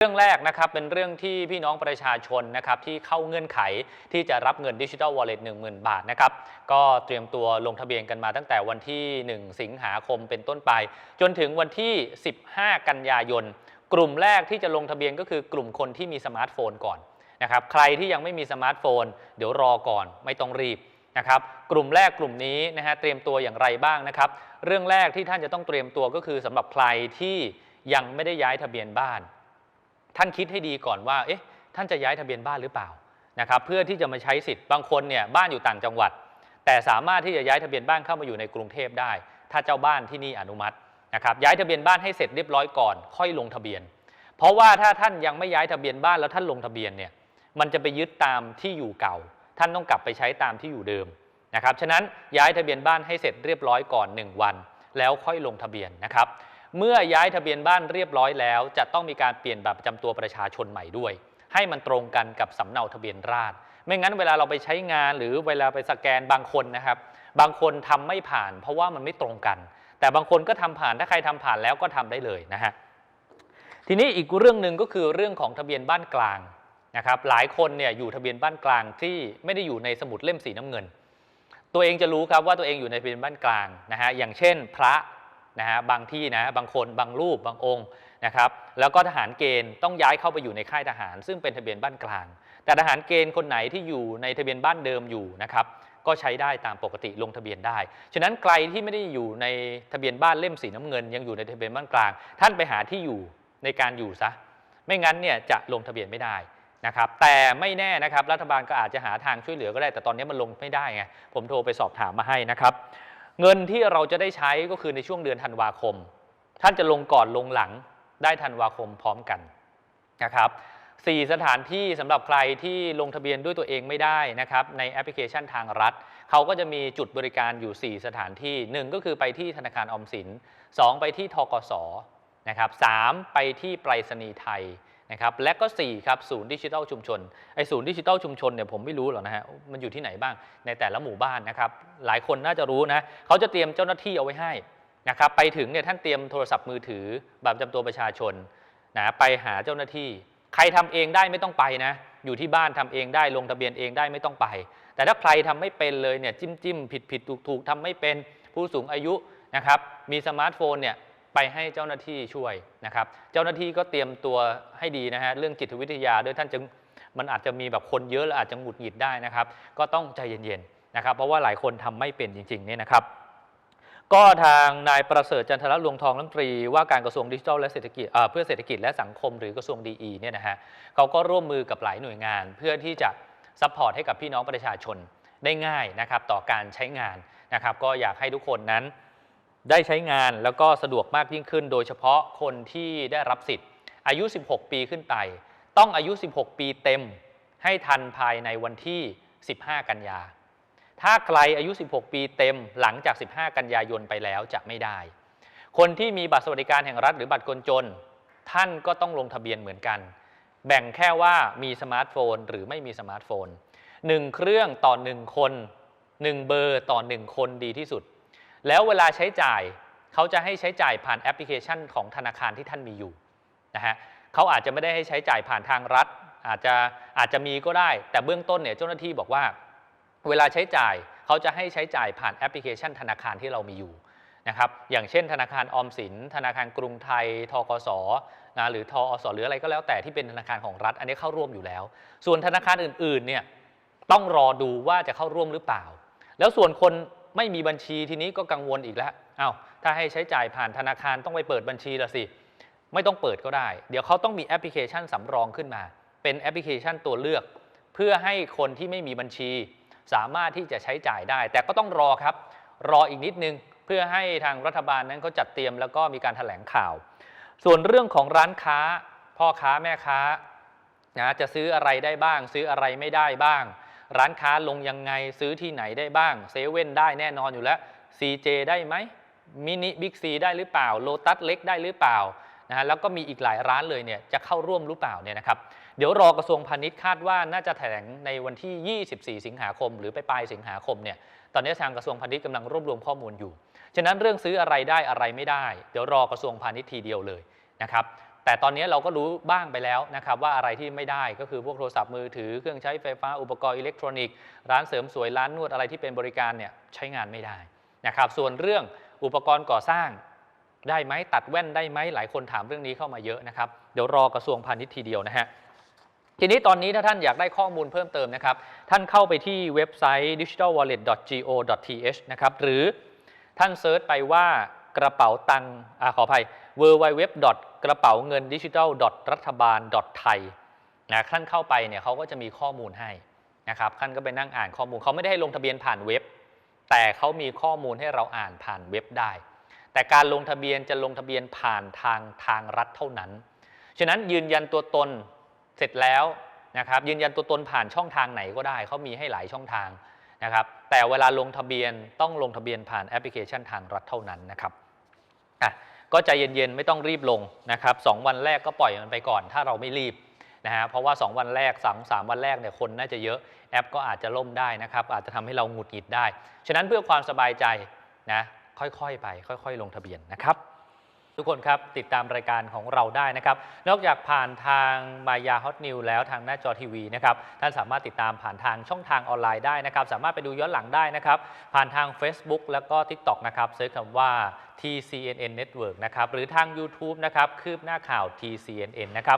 เรื่องแรกนะครับเป็นเรื่องที่พี่น้องประชาชนนะครับที่เข้าเงื่อนไขที่จะรับเงินดิจิทัลวอลเล็ต10,000บาทนะครับก็เตรียมตัวลงทะเบียนกันมาตั้งแต่วันที่ 1 สิงหาคมเป็นต้นไป จนถึงวันที่ 15 กันยายน กลุ่มแรกที่จะลงทะเบียนก็คือกลุ่มคนที่มีสมาร์ทโฟนก่อนนะครับใครที่ยังไม่มีสมาร์ทโฟน เดี๋ยวรอก่อนไม่ต้องรีบนะครับกลุ่มแรกกลุ่มนี้นะฮะเตรียมตัวอย่างไรบ้างนะครับเรื่องแรกที่ท่านจะต้องเตรียมตัวก็คือสำหรับใครที่ยังไม่ได้ย้ายทะเบียนบ้าน ท่านคิดให้ดีก่อนว่าเอ๊ะท่านจะย้ายทะเบียนบ้านหรือเปล่านะครับเพื่อที่จะมาใช้สิทธิ์บางคนเนี่ยบ้านอยู่ต่างจังหวัด แต่สามารถที่จะย้ายทะเบียนบ้านเข้ามาอยู่ในกรุงเทพได้ ถ้าเจ้าบ้านที่นี่อนุมัตินะครับย้ายทะเบียนบ้านให้เสร็จเรียบร้อยก่อน ค่อยลงทะเบียน เพราะว่าถ้าท่านยังไม่ย้ายทะเบียนบ้านแล้วท่านลงทะเบียนเนี่ยมันจะไปยึดตามที่อยู่เก่า ท่านต้องกลับไปใช้ตามที่อยู่เดิมนะครับฉะนั้นย้ายทะเบียนบ้านให้เสร็จเรียบร้อยก่อน 1 วัน แล้วค่อยลงทะเบียนนะครับ เมื่อย้ายทะเบียนบ้านเรียบร้อยแล้ว จะต้องมีการเปลี่ยนบัตรประจำตัวประชาชนใหม่ด้วย ให้มันตรงกันกับสำเนาทะเบียนราษฎรไม่งั้นเวลาเราไปใช้งานหรือเวลาไปสแกนบางคนนะครับ บางคนทำไม่ผ่าน เพราะว่ามันไม่ตรงกัน แต่บางคนก็ทำผ่านถ้าใครทำผ่านแล้วก็ทำได้เลยนะฮะทีนี้อีกเรื่องหนึ่งก็คือเรื่องของทะเบียนบ้านกลางนะครับหลายคนเนี่ยอยู่ทะเบียนบ้านกลางที่ไม่ได้อยู่ในสมุดเล่มสีน้ำเงิน ตัวเองจะรู้ครับว่าตัวเองอยู่ในทะเบียนบ้านกลางนะฮะอย่างเช่น พระ นะฮะบางที่นะบางคนบางรูปบางองค์นะครับแล้วก็ทหารเกณฑ์ต้องย้ายเข้าไปอยู่ในค่ายทหาร ซึ่งเป็นทะเบียนบ้านกลาง แต่ทหารเกณฑ์คนไหนที่อยู่ในทะเบียนบ้านเดิมอยู่นะครับก็ใช้ได้ตามปกติลงทะเบียนได้ ฉะนั้นใครที่ไม่ได้อยู่ในทะเบียนบ้านเล่มสีน้ำเงิน ยังอยู่ในทะเบียนบ้านกลาง ท่านไปหาที่อยู่ในการอยู่ซะไม่งั้นเนี่ยจะลงทะเบียนไม่ได้นะครับแต่ไม่แน่นะครับรัฐบาลก็อาจจะหาทางช่วยเหลือก็ได้ แต่ตอนนี้มันลงไม่ได้ไงผมโทรไปสอบถามมาให้นะครับ เงินที่เราจะได้ใช้ก็คือในช่วงเดือนธันวาคม ท่านจะลงก่อนลงหลังได้ธันวาคมพร้อมกันนะครับสี่สถานที่สำหรับใครที่ลงทะเบียนด้วยตัวเองไม่ได้นะครับในแอปพลิเคชันทางรัฐ เขาก็จะมีจุดบริการอยู่ 4 สถานที่ 1 ก็คือไปที่ธนาคารออมสิน 2 ไปที่ทกสนะครับ3ไปที่ไปรษณีย์ไทย นะครับและก็4ครับศูนย์ดิจิทัลชุมชนไอศูนย์ดิจิทัลชุมชนเนี่ยผมไม่รู้หรอกนะฮะมันอยู่ที่ไหนบ้างในแต่ละหมู่บ้านนะครับหลายคนน่าจะรู้นะเขาจะเตรียมเจ้าหน้าที่เอาไว้ให้นะครับไปถึงเนี่ยท่านเตรียมโทรศัพท์มือถือบัตรประจำตัวประชาชนนะไปหาเจ้าหน้าที่ ใครทำเองได้ไม่ต้องไปนะอยู่ที่บ้านทำเองได้ลงทะเบียนเองได้ไม่ต้องไป แต่ถ้าใครทำไม่เป็นเลยเนี่ยจิ้มจิ้มผิดผิดถูกถูกทำไม่เป็นผู้สูงอายุนะครับมีสมาร์ทโฟนเนี่ย ไปให้เจ้าหน้าที่ช่วยนะครับ เจ้าหน้าที่ก็เตรียมตัวให้ดีนะฮะเรื่องจิตวิทยาด้วยท่านจึงมันอาจจะมีแบบคนเยอะแล้วอาจจะหงุดหงิดได้นะครับ ก็ต้องใจเย็นๆนะครับ เพราะว่าหลายคนทำไม่เป็นจริงๆเนี่ยนะครับ ก็ทางนายประเสริฐจันทรลวงทองรัฐมนตรีว่าการกระทรวงดิจิทัลและเศรษฐกิจเเพื่อเศรษฐกิจและสังคมหรือกระทรวงดีเนี่ยนะฮะเขาก็ร่วมมือกับหลายหน่วยงาน เพื่อที่จะซัพพอร์ตให้กับพี่น้องประชาชนได้ง่ายนะครับต่อการใช้งานนะครับ ก็อยากให้ทุกคนนั้น ได้ใช้งานแล้วก็สะดวกมากยิ่งขึ้น โดยเฉพาะคนที่ได้รับสิทธิ์ อายุ 16 ปีขึ้นไป ต้องอายุ 16 ปีเต็มให้ทันภายในวันที่ 15 กันยา ถ้าใครอายุ 16 ปีเต็มหลังจาก 15 กันยายนไปแล้วจะไม่ได้ คนที่มีบัตรสวัสดิการแห่งรัฐหรือบัตรคนจน ท่านก็ต้องลงทะเบียนเหมือนกัน แบ่งแค่ว่ามีสมาร์ทโฟน หรือไม่มีสมาร์ทโฟน 1 เครื่องต่อ 1 คน 1 เบอร์ต่อ 1 คนดีที่สุด แล้วเวลาใช้จ่ายเขาจะให้ใช้จ่ายผ่านแอปพลิเคชันของธนาคารที่ท่านมีอยู่นะฮะเขาอาจจะไม่ได้ให้ใช้จ่ายผ่านทางรัฐ อาจจะอาจจะมีก็ได้ แต่เบื้องต้นเนี่ยเจ้าหน้าที่บอกว่า เวลาใช้จ่ายเขาจะให้ใช้จ่ายผ่านแอปพลิเคชัน ธนาคารที่เรามีอยู่นะครับอย่างเช่น ธนาคารออมสิน ธนาคารกรุงไทย ทกสนะหรือทอสหรืออะไรก็แล้วแต่ที่เป็นธนาคารของรัฐ อันนี้เข้าร่วมอยู่แล้ว ส่วนธนาคารอื่นๆเนี่ยต้องรอดูว่าจะเข้าร่วมหรือเปล่า แล้วส่วนคน ไม่มีบัญชีทีนี้ก็กังวลอีกแล้วอา้าวถ้าให้ใช้จ่ายผ่านธนาคารต้องไปเปิดบัญชีละสิ ไม่ต้องเปิดก็ได้ เดี๋ยวเขาต้องมีแอปพลิเคชันสำรองขึ้นมา เป็นแอปพลิเคชันตัวเลือก เพื่อให้คนที่ไม่มีบัญชี สามารถที่จะใช้จ่ายได้ แต่ก็ต้องรอครับ รออีกนิดนึงเพื่อให้ทางรัฐบาลนั้นเขาจัดเตรียมแล้วก็มีการถแถลงข่าว ส่วนเรื่องของร้านค้า พ่อค้าแม่ค้านะจะซื้ออะไรได้บ้าง ซื้ออะไรไม่ได้บ้าง ร้านค้าลงยังไงซื้อที่ไหนได้บ้างเซเว่นได้แน่นอนอยู่แล้ว CJ ได้ไหมมินิบิ๊กซีได้หรือเปล่าโลตัสเล็กได้หรือเปล่านะฮะแล้วก็มีอีกหลายร้านเลยเนี่ยจะเข้าร่วมหรือเปล่าเนี่ยนะครับเดี๋ยวรอกระทรวงพาณิชย์คาดว่าน่าจะแถลงในวันที่ 24 สิงหาคม หรือไปปลายสิงหาคมเนี่ยตอนนี้ทางกระทรวงพาณิชย์กำลังรวบรวมข้อมูลอยู่ ฉะนั้นเรื่องซื้ออะไรได้อะไรไม่ได้ เดี๋ยวรอกระทรวงพาณิชย์ทีเดียวเลยนะครับ แต่ตอนนี้เราก็รู้บ้างไปแล้วนะครับว่าอะไรที่ไม่ได้ก็คือพวกโทรศัพท์มือถือเครื่องใช้ไฟฟ้าอุปกรณ์อิเล็กทรอนิกส์ร้านเสริมสวยร้านนวดอะไรที่เป็นบริการเนี่ยใช้งานไม่ได้นะครับส่วนเรื่องอุปกรณ์ก่อสร้างได้ไหมตัดแว่นได้ไหมหลายคนถามเรื่องนี้เข้ามาเยอะนะครับเดี๋ยวรอกระทรวงพาณิชย์ทีเดียวนะฮะทีนี้ตอนนี้ถ้าท่านอยากได้ข้อมูลเพิ่มเติมนะครับ ท่านเข้าไปที่เว็บไซต์ digitalwallet.go.th นะครับหรือท่านเซิร์ชไปว่ากระเป๋าตังค์อ่าขออภัย www. กระเป๋าเงินดิจิทัลรัฐบาลไทยนะท่านเข้าไปเนี่ยเขาก็จะมีข้อมูลให้นะครับท่านก็ไปนั่งอ่านข้อมูลเขาไม่ได้ให้ลงทะเบียนผ่านเว็บ แต่เขามีข้อมูลให้เราอ่านผ่านเว็บได้ แต่การลงทะเบียนจะลงทะเบียนผ่านทางทางรัฐเท่านั้น ฉะนั้นยืนยันตัวตนเสร็จแล้วนะครับยืนยันตัวตนผ่านช่องทางไหนก็ได้เขามีให้หลายช่องทางนะครับแต่เวลาลงทะเบียนต้องลงทะเบียนผ่านแอปพลิเคชันทางรัฐเท่านั้นนะครับอะ ก็ใจเย็นๆ ไม่ต้องรีบลงนะครับสองวันแรกก็ปล่อยมันไปก่อน ถ้าเราไม่รีบนะฮะเพราะว่า 2 วันแรกสามสามวันแรกเนี่ยคนน่าจะเยอะแอปก็อาจจะล่มได้นะครับ อาจจะทำให้เราหงุดหงิดได้ ฉะนั้นเพื่อความสบายใจนะค่อยๆไป ค่อย ๆ ลงทะเบียนนะครับ ทุกคนครับ ติดตามรายการของเราได้นะครับ นอกจากผ่านทางมายาฮอตนิวแล้วทางหน้าจอทีวีนะครับ ท่านสามารถติดตามผ่านทางช่องทางออนไลน์ได้นะครับ สามารถไปดูย้อนหลังได้นะครับ ผ่านทาง Facebook แล้วก็ TikTok นะครับเซิร์ชคำว่า TCNN Network นะครับ หรือทาง YouTube นะครับ คืบหน้าข่าว TCNN นะครับ